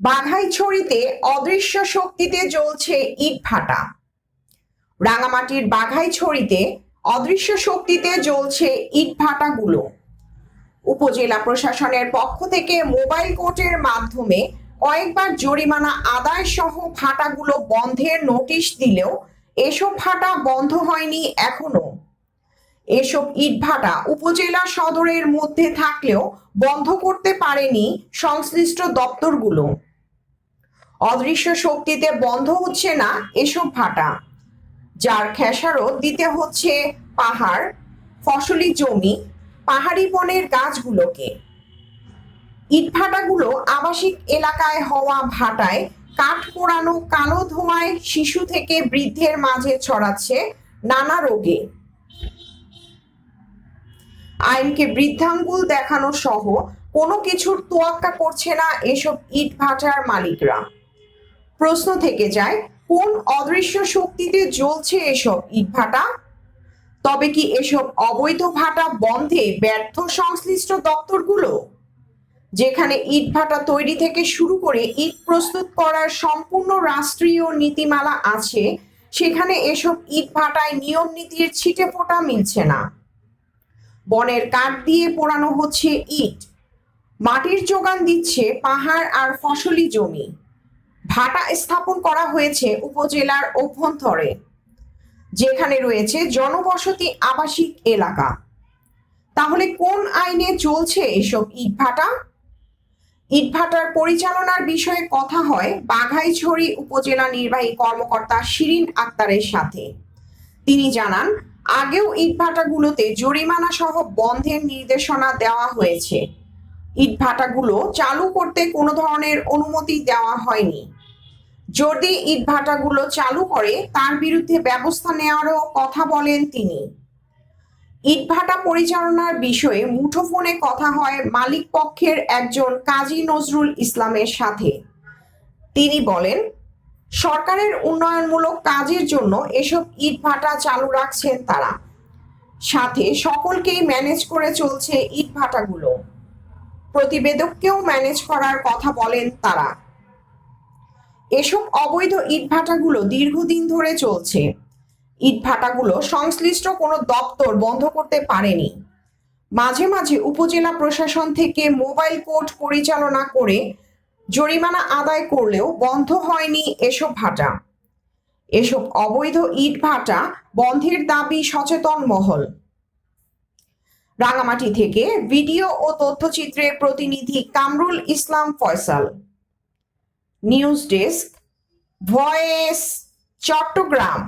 বাঘাইছড়িতে অদৃশ্য শক্তিতে জ্বলছে ইট ভাটা। রাঙামাটির বাঘাইছড়িতে অদৃশ্য শক্তিতে জ্বলছে ইট ভাটাগুলো। উপজেলা প্রশাসনের পক্ষ থেকে মোবাইল কোর্টের মাধ্যমে কয়েকবার জরিমানা আদায় সহ ভাটাগুলো বন্ধের নোটিশ দিলেও এসব ভাটা বন্ধ হয়নি এখনও। এসব ইটভাটা উপজেলা সদরের মধ্যে থাকলেও বন্ধ করতে পারেনি সংশ্লিষ্ট দপ্তরগুলো। অদৃশ্য শক্তিতে বন্ধ হচ্ছে না এসব ভাটা। যার খেসারত দিতে হচ্ছে পাহাড়, ফসলি জমি, পাহাড়ি বনের গাছগুলোকে। ইটভাটাগুলো আবাসিক এলাকায় হওয়া ভাটায় কাঠ পোড়ানো কালো ধোঁয়ায় শিশু থেকে বৃদ্ধের মাঝে ছড়াচ্ছে নানা রোগে। আইনকে বৃদ্ধাঙ্গুল দেখানো সহ কোনো কিছুর তোয়াক্কা করছে না এসব ইট ভাটার মালিকরা। প্রশ্ন থেকে যায়, কোন অদৃশ্য শক্তিতে জ্বলছে এসব ইট ভাটা? তবে কি এসব অবৈধ ভাটা বন্ধে ব্যর্থ সংশ্লিষ্ট দপ্তরগুলো? যেখানে ইট ভাটা তৈরি থেকে শুরু করে ইট প্রস্তুত করার সম্পূর্ণ রাষ্ট্রীয় নীতিমালা আছে, সেখানে এসব ইট ভাটায় নিয়ম নীতির ছিটে ফোটা মিলছে না। বনের কাঠ দিয়ে পোড়ানো হচ্ছে ইট। মাটির যোগান দিচ্ছে পাহাড় আর ফসলি জমি। ভাটা স্থাপন করা হয়েছে উপজেলার অভ্যন্তরে, যেখানে রয়েছে জনবসতি আবাসিক এলাকা। তাহলে কোন আইনে চলছে এসব ইটভাটা ইটভাটার পরিচালনার বিষয়ে কথা হয় বাঘাইছড়ি উপজেলা নির্বাহী কর্মকর্তা শিরিন আক্তারের সাথে। তিনি জানান আগেও ইটভাটাগুলোতে জরিমানা সহ বন্ধের নির্দেশনা দেওয়া হয়েছে। ইটভাটাগুলো চালু করতে কোনো ধরনের অনুমতি দেওয়া হয়নি। যদি ইটভাটাগুলো চালু করে, তার বিরুদ্ধে ব্যবস্থা নেওয়ারও কথা বলেন তিনি। ইটভাটা পরিচালনার বিষয়ে মুঠোফোনে কথা হয় মালিক পক্ষের একজন কাজী নজরুল ইসলামের সাথে। তিনি বলেন সরকারের উন্নয়নমূলক কাজের জন্য এসব ইটভাটা চালু রাখছেন তারা। সাথে সকলকেই ম্যানেজ করে চলছে ইটভাটাগুলো প্রতিবেদককেও ম্যানেজ করার কথা বলেন তারা। এসব অবৈধ ইট ইটভাটাগুলো দীর্ঘদিন ধরে চলছে। ইটভাটাগুলো সংশ্লিষ্ট কোনো দপ্তর বন্ধ করতে পারেনি। মাঝে মাঝে উপজেলা প্রশাসন থেকে মোবাইল কোর্ট পরিচালনা করে জরিমানা আদায় করলেও বন্ধ হয়নি এসব ভাটা। এসব অবৈধ ইট ভাটা বন্ধের দাবি সচেতন মহল। রাঙামাটি থেকে ভিডিও ও তথ্যচিত্রের প্রতিনিধি Kamrul Islam Faisal. News desk, voice, Chittagong.